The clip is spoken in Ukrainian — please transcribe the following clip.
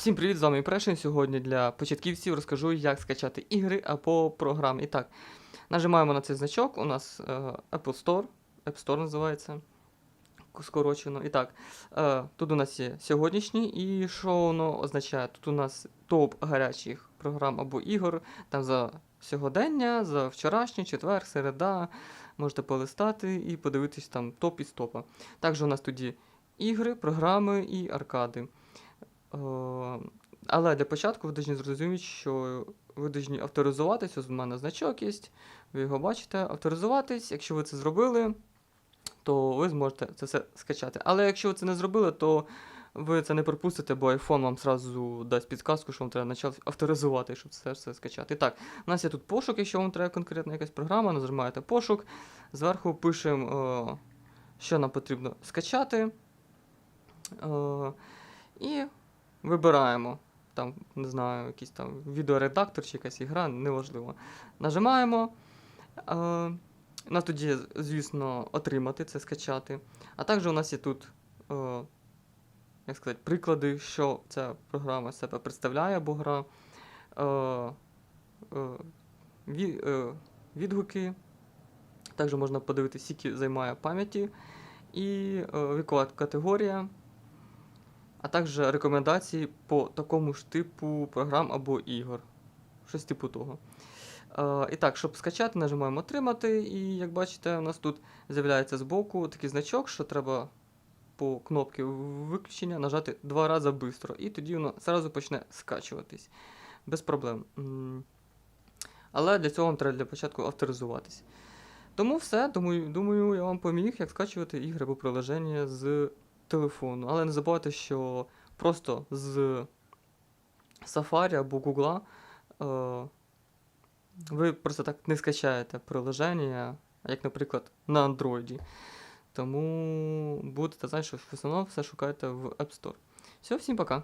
Всім привіт, з вами Прешин. Сьогодні для початківців розкажу, як скачати ігри або програми. І так, нажимаємо на цей значок. У нас е, Apple Store, App Store називається. Скорочено. І так, е, тут у нас є сьогоднішній, і що воно означає? Тут у нас топ гарячих програм або ігор там за сьогодення, за вчорашній, четвер, середа. Можете полистати і подивитись там топ із топа. Також у нас тоді ігри, програми і аркади. Е, Але для початку ви повинні зрозуміти, що ви повинні авторизуватись. Ось у мене значок є, ви його бачите. Авторизуватись. Якщо ви це зробили, то ви зможете це все скачати. Але якщо ви це не зробили, то ви це не пропустите, бо iPhone вам зразу дасть підказку, що вам треба почати авторизувати, щоб це все скачати. Так, у нас є тут пошук, якщо вам треба конкретна якась програма, нажимаєте пошук. Зверху пишемо, е, що нам потрібно скачати. Е, І вибираємо. Там, не знаю, якийсь там відеоредактор чи якась ігра, неважливо. Нажимаємо. Е, нас тоді, звісно, отримати це, скачати. А також у нас є тут, е, як сказати, приклади, що ця програма себе представляє або гра. Е, е, е, відгуки. Також можна подивитися, скільки займає пам'яті. І е, вікова категорія також рекомендації по такому ж типу програм або ігор. Щось типу того. І так, щоб скачати, нажимаємо Отримати, і як бачите, у нас тут з'являється збоку такий значок, що треба по кнопці виключення нажати два рази швидко, і тоді воно зразу почне скачуватись. Без проблем. Але для цього вам треба для початку авторизуватись. Тому все, думаю, думаю, я вам поміг, як скачувати ігри або приложення з телефону. Але не забувайте, що просто з Safari або Google е, ви просто так не скачаєте приложення, як, наприклад, на Android. Тому будете знати, що в основному все шукаєте в App Store. Все, всім пока.